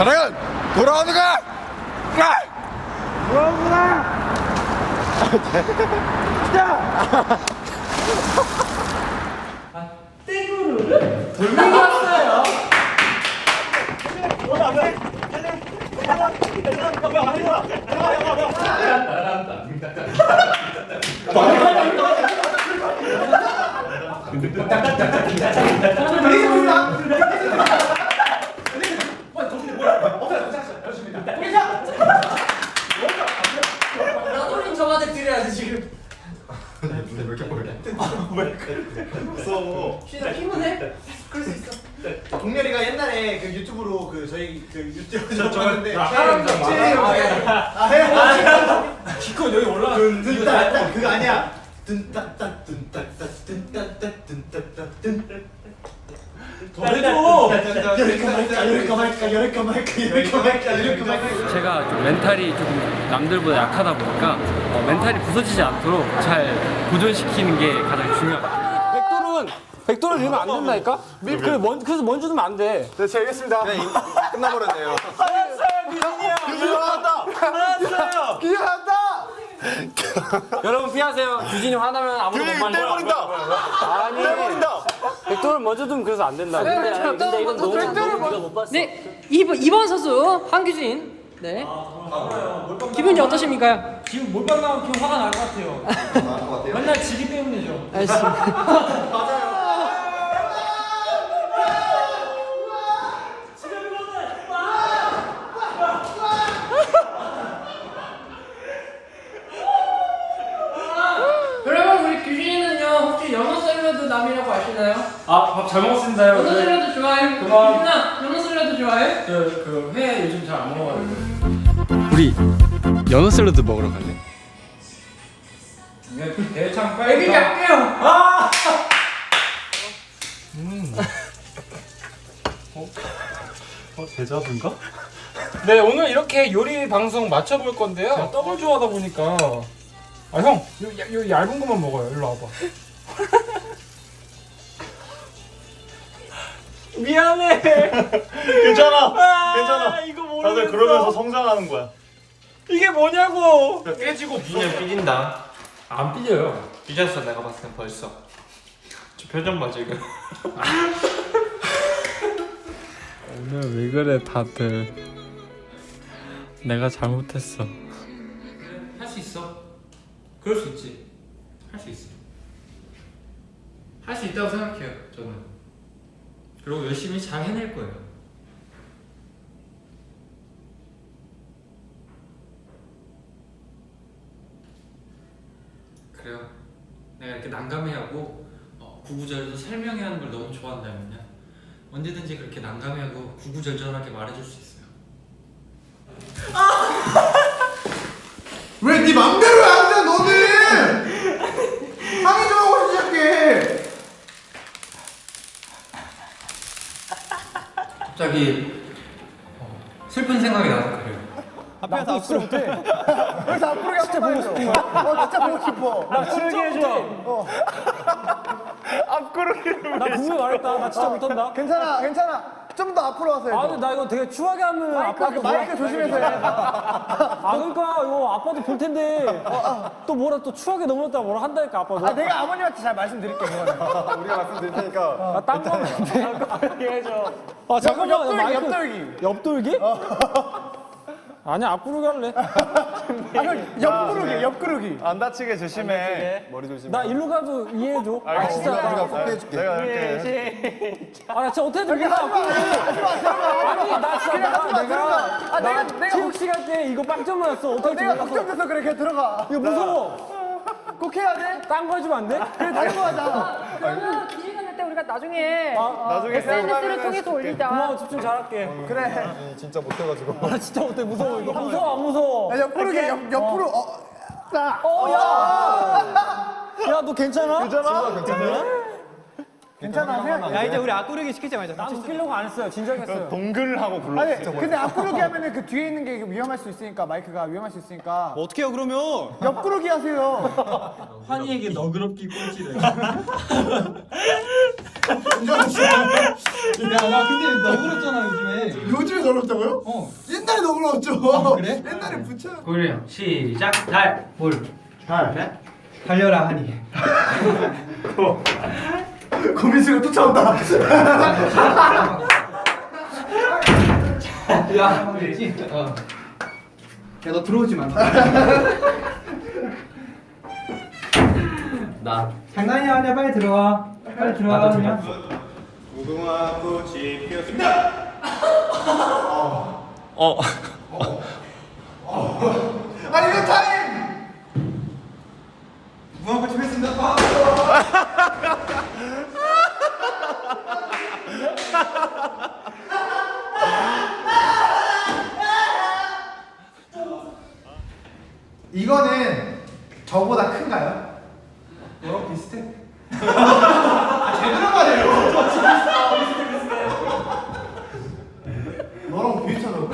사랑은 돌아오는가? 아! 돌멩이 왔어요. 나도린 저한테 드려야지 지금. 무서워. 쉬다 피곤해? 그럴 수 있어. 동렬이가 옛날에 그 유튜브로 그 저희 그 유튜브 저 봤는데 사람 좀 많아. 아 해요. 기껏 여기 올라가. 든따따 그거 아니야. 든따따 든따따 든따따 든따따 든. 더 해줘. 열까 말까 열까 말까 열까 말까 열까 말까 열까 말까. 제가 좀 멘탈이 조금 남들보다 약하다 보니까 어, 멘탈이 부서지지 않도록 잘 보존시키는 게 가장 중요합니다. 백돌을 넣으면 안 된다니까? 밀, 그 먼, 그래서 먼저 넣으면 안 돼. 네, 제겠습니다. 그냥 이- 끝나버렸네요. 여러분 피하세요. 규진이 화나면 아무도 못 만져. 아니. 백돌을 먼저 넣으면 그래서 안 된다. 근데, 아니, 근데 이건 너무 너무 네가 못 봤어. 네, 2번, 2번 선수 한규진. 네. 기분이 어떠십니까? 지금 몰빵 나면 좀 화가 날 것 같아요. 맨날 지기 때문이죠. 알겠습니다. 그러면 우리 규진이는요 혹시 연어 샐러드 남이라고 아시나요? 아, 밥 잘 먹었습니다. 연어 샐러드 좋아해? 그만. 규진아, 연어 샐러드 좋아해? 그회 요즘 잘 안 먹어가지고. 우리 연어 샐러드 먹으러 갈래? 네, 대창 애기 빨리. 갈게요. 아! 네 오늘 이렇게 요리 방송 맞춰볼 건데요. 떡을 좋아하다 보니까 아 형, 요, 야- 요 얇은 것만 먹어요. 일로 와봐. 미안해. 괜찮아. 괜찮아. 이거 모르겠어. 다들 그러면서 성장하는 거야. 이게 뭐냐고. 깨지고 삐지면 삐진다. 안 삐져요. 삐졌어 내가 봤을 땐 벌써. 저 표정 봐 지금. 오늘 왜 그래 다들 내가 잘못했어 할 수 있어. 그럴 수 있지. 할 수 있어. 할 수 있다고 생각해요. 그리고 열심히 잘 해낼 거예요. 그래요. 내가 이렇게 난감해하고 어, 구구절절 설명해 하는 걸 너무 좋아한다면요. 언제든지 그렇게 난감해하고 구구절절하게 말해줄 수 있어요. 왜 네 맘대로 안 돼, 너는! 항의 좀 하고 시작해! 갑자기 어, 슬픈 생각이 나서 그래요. 앞에서 앞으로 못해. 그래서 앞으로 진짜 보고 싶어. 어 진짜 보고 싶어. 나 진짜 해줘. 앞구르기를. 나 분명히 말했다. 나 진짜 못한다. 괜찮아 괜찮아. 좀 더 앞으로 와서 해줘. 아 근데 나 이거 되게 추하게 하면 그 마이크 조심해서 해. 아 그러니까 이거 아빠도 볼 텐데 또 뭐라 또 추하게 넘었다 뭐라 한다니까 아빠도. 아 내가 아버님한테 잘 말씀드릴게. 우리가 말씀드릴 테니까. 아, 딴 거면 안 돼. 해줘. 아 잠깐만 옆돌기, 마이크- 옆돌기. 옆돌기? 아니 앞구르기 할래. 아형 옆구르기 옆구르기. 안 다치게 조심해. 머리 조심해. 나 일로 가도 이해해줘. 아 진짜. 우리가 나- 꼭 해줄게. 내가 이렇게. 아, 나 진짜 어떻게든 몰라. 아니, 나 진짜 내가, 내가, 아 내가 내가 체육 시간 때 이거 빵점 맞았어. 어떻게 내가. 걱정돼서 그래 걔 들어가. 이거 무서워. 꼭 해야 돼. 딴 거 해주면 안 돼? 그래 다른 거 하자. 그러면 우리가 나중에 나중에 SNS를 통해서 올리자. 고마워, 집중 잘할게. 그래. 아니, 진짜 못해가지고. 나 진짜 못해, 무서워. 이거 무서워, 안 무서워? 야, 옆구르기 옆 옆으로. 어. 어, 야! 야, 너 괜찮아? 괜찮아? 괜찮아? 괜찮아. 생각- 야, 이제 우리 앞구르기 시키자 말자. 난 웃기려고 안 했어요. 진작에 했어요. 동글 하고 불러. 아니 근데 앞구르기 하면은 그 뒤에 있는 게 위험할 수 있으니까 마이크가 위험할 수 있으니까 어떻게 해요, 그러면? 옆구르기 하세요. 환희에게 너그럽기 꼴찌래. 요즘에 어렵다고요? 어. 옛날에 너무 어렵죠. 그래? 옛날에 붙여. 고래요. 시작. 달. 물. 달. 달려라 하니. 고민수가 쫓아온다. 야, 되지? 어. 야, 너 들어오지 마. 나. 장난이 아니야, 빨리 들어와. 빨리 들어와. 그냥. 무궁화 꽃이 피었습니다. 어. 아니 이거 타임. 무한 같이 했습니다. 이거는 저보다 큰가요? 너랑 비슷해. 아, 제대로 말해요. 너랑 비슷하다고?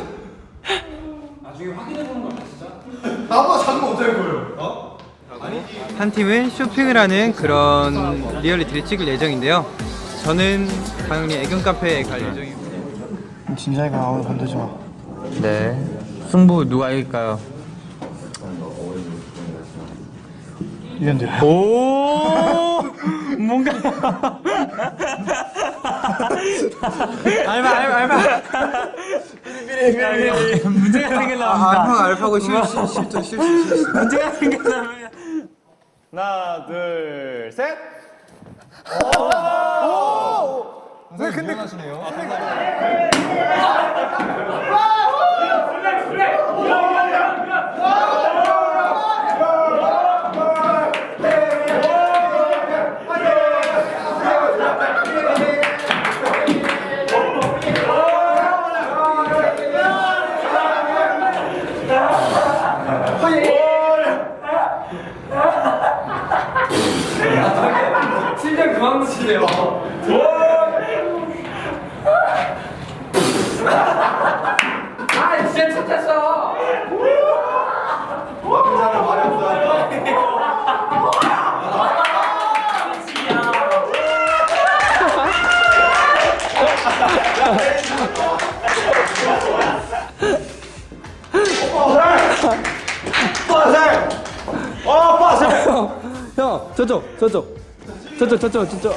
나중에 확인해보는 거야, 진짜. 나보다 작으면 어떡할 거예요? 어? 한 팀은 쇼핑을 하는 그런 리얼리티를 찍을 예정인데요. 저는 당연히 애견 카페에 갈 예정입니다. 진짜이가 나오면 건들지 마. 네. 승부 누가 이길까요? 이현들. 오! 뭔가. 알바, 알바, 알바. 문제가 생겼나 봅니다. 알파가 알파고 실수, 실수, 실수, 실수. 문제가 생겼나 봅니다. 하나, 둘, 셋. 왜 근데 하시네요. 실력 그 만 드시네요. 아, 진짜 착했어. 형, 저쪽, 저쪽. 저쪽, 저쪽, 저쪽.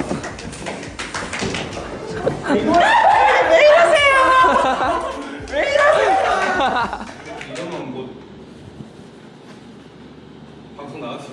이러면 뭐 방송 수